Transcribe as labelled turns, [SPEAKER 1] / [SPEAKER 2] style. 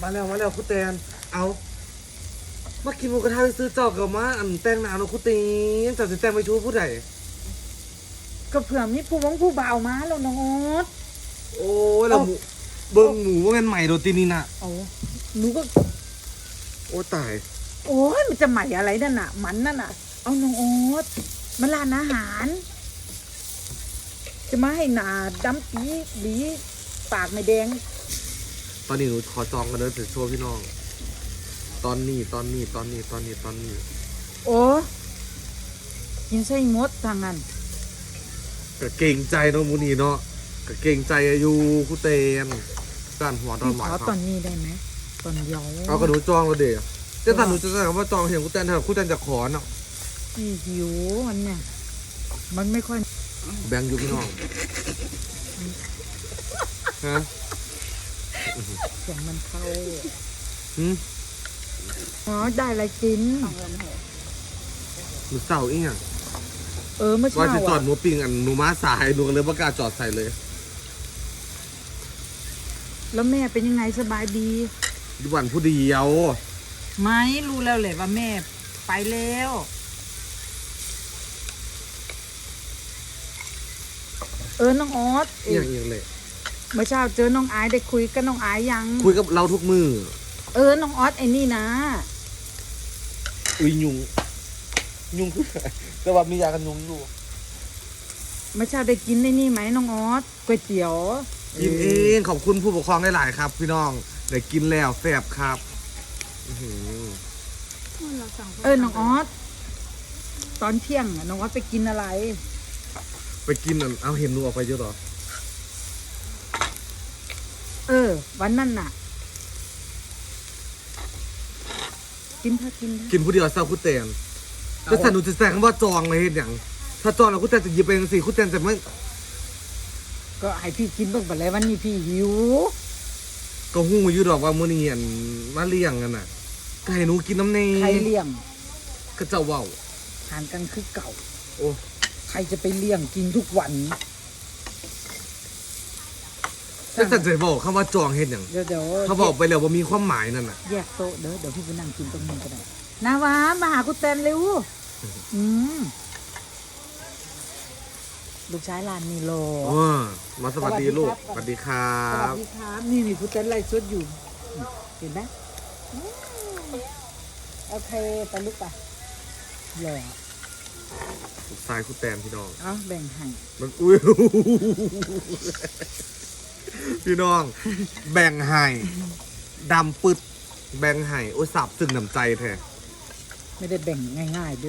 [SPEAKER 1] มาแล้วมาแล้วคุณแตนเอามากินหมูกระทะไปซื้อจอกกับมาอันแต่งหนาวเนาะคุณตีนจับสิแต่งไปชูผู้ใด
[SPEAKER 2] ก็เผื่อมีผู้วงผู้บ่าวมาแล้วน้องโอ๊ต
[SPEAKER 1] โอ้ยแล้วหมูเบิ้งหมูว่าแมันใหม่โดตีนี่น่ะ
[SPEAKER 2] เอาหนูก็
[SPEAKER 1] โอ้ตาย
[SPEAKER 2] โอ้ยมันจะใหม่อะไรนั่นน่ะ มันนั่นน่ะ เอาน้องโอ๊ตมาร้านอาหาร จะมาให้หนาดำปีดีปากไม่แดง
[SPEAKER 1] ตอนนี้หนูขอจองกันเด้อเสร็จโชว์พี่น้อง ตอนนี้ตอนนี้ตอนนี้ตอนนี้ตอนนี้
[SPEAKER 2] โอ้กินไส้มดทางนั้น
[SPEAKER 1] ก็เก่งใจเนาะหมูนี่เนาะก็เก่งใจอยู่คุณเตนด้านหัวดอน
[SPEAKER 2] พี่
[SPEAKER 1] หวาย
[SPEAKER 2] ขอ
[SPEAKER 1] ค
[SPEAKER 2] ต
[SPEAKER 1] รั
[SPEAKER 2] อบนนี้ได้ไหมตอนเดียว
[SPEAKER 1] เอากระหนูจองแล้วเดี๋ยวแต่ถ้าหนูจะใช้คำว่าจองเห็นคุณแตนเถอะคุณแตนจะขอเนาะ
[SPEAKER 2] พี่หิวมันเนี่ย มันไม่ค่อย
[SPEAKER 1] แบ่งอยู่พี่น้องฮะ
[SPEAKER 2] เสียงมันเข้า
[SPEAKER 1] หืม
[SPEAKER 2] อ๋อได้อะไรกิน
[SPEAKER 1] หนูเศร้าอีกอย่าง
[SPEAKER 2] เออเมื่อ
[SPEAKER 1] ว่า
[SPEAKER 2] เช้า
[SPEAKER 1] จะจอด
[SPEAKER 2] อะ
[SPEAKER 1] หนูปิงอันหนูมาสายหนูก็เลยประกล้าศจอดใส่เลย
[SPEAKER 2] แล้วแม่เป็นยังไงสบายดี
[SPEAKER 1] ดิวันผู้เดียว
[SPEAKER 2] ไม่รู้แล้วแหละว่าแม่ไปแล้ว เออน้องออส
[SPEAKER 1] อหย่างอีกเลย
[SPEAKER 2] เมื่อเช้าเจอน้องไอายได้คุยกับน้องไอายยัง
[SPEAKER 1] คุยกับเราทุกมือ
[SPEAKER 2] เออ น้องออสไอ้นี่นะ
[SPEAKER 1] อุ้ยยุง ยุงคืออะไรแต่ว่ามียากันยุงอยู่
[SPEAKER 2] เมื่อเช้าได้กินไอ้นี่ไหมน้องออสก๋วยเตี๋ยว
[SPEAKER 1] กินเองขอบคุณผู้ปกครองหลายๆครับ พี่น้องได้กินแล้วแซ่บครับอื้อหือ
[SPEAKER 2] เออน้องออสตอนเที่ยงอะน้องออสไปกินอะไร
[SPEAKER 1] ไปกินอันเอาเห็นหนูออกไปเยอะเหรอ
[SPEAKER 2] เออ วันนั้นน่ะ กินเถอะกินเถอะ
[SPEAKER 1] กินผู้เดียวเศร้าคุณแตนจะสั่นหนูจะแซงว่าจองเลยเห็นอย่างถ้าจองแล้วคุณแตนจะหยิบไปยังสี่คุณแตนจะไม่
[SPEAKER 2] ก็ให้พี่กินเบิ่งไปเลยวันนี้พี่หิว
[SPEAKER 1] ก็หูอยู่ดอกว่ามื้อนี้อันมาเลี้ยงกันน่ะก็ให้หนูกินน้ำเน
[SPEAKER 2] ใครเลี้ยง
[SPEAKER 1] ก็เจ้าเว้า
[SPEAKER 2] ทานกันคือเก่า
[SPEAKER 1] โอ้
[SPEAKER 2] ใครจะไปเลี้ยงกินทุกวัน
[SPEAKER 1] จะสั่นใจบอกคำว่าจองเห็นอย่าง
[SPEAKER 2] เดี๋ยวเดี๋ยว
[SPEAKER 1] เขาบอกไปแล้วว่ามีความหมายนั่นน่ะ
[SPEAKER 2] แยกโต๊ะเด้อเดี๋ยวพี่ไปนั่งกินตรงนี้ก็ได้นาวามาหาคุณแตนเร็วอืมลูกชายลานนีโล
[SPEAKER 1] อ๋อมาสวัสดีลูกส
[SPEAKER 2] วั
[SPEAKER 1] ส
[SPEAKER 2] ดีครั
[SPEAKER 1] บ
[SPEAKER 2] สวัสดีครับนี่มีคุณแตนไล่สดอยู่เห็นไหมอืมโอเคไปลูกไปหล่อ
[SPEAKER 1] สายคุณแตนพี่น้อง
[SPEAKER 2] เอาแบ่งให้
[SPEAKER 1] มันอุ้ย พี่น้อง แบ่งให้ดำปึด แบ่งให้โอ้ยสับซึ้งน้ำใจแท้
[SPEAKER 2] ไม่ได้แบ่งง่ายๆด้วย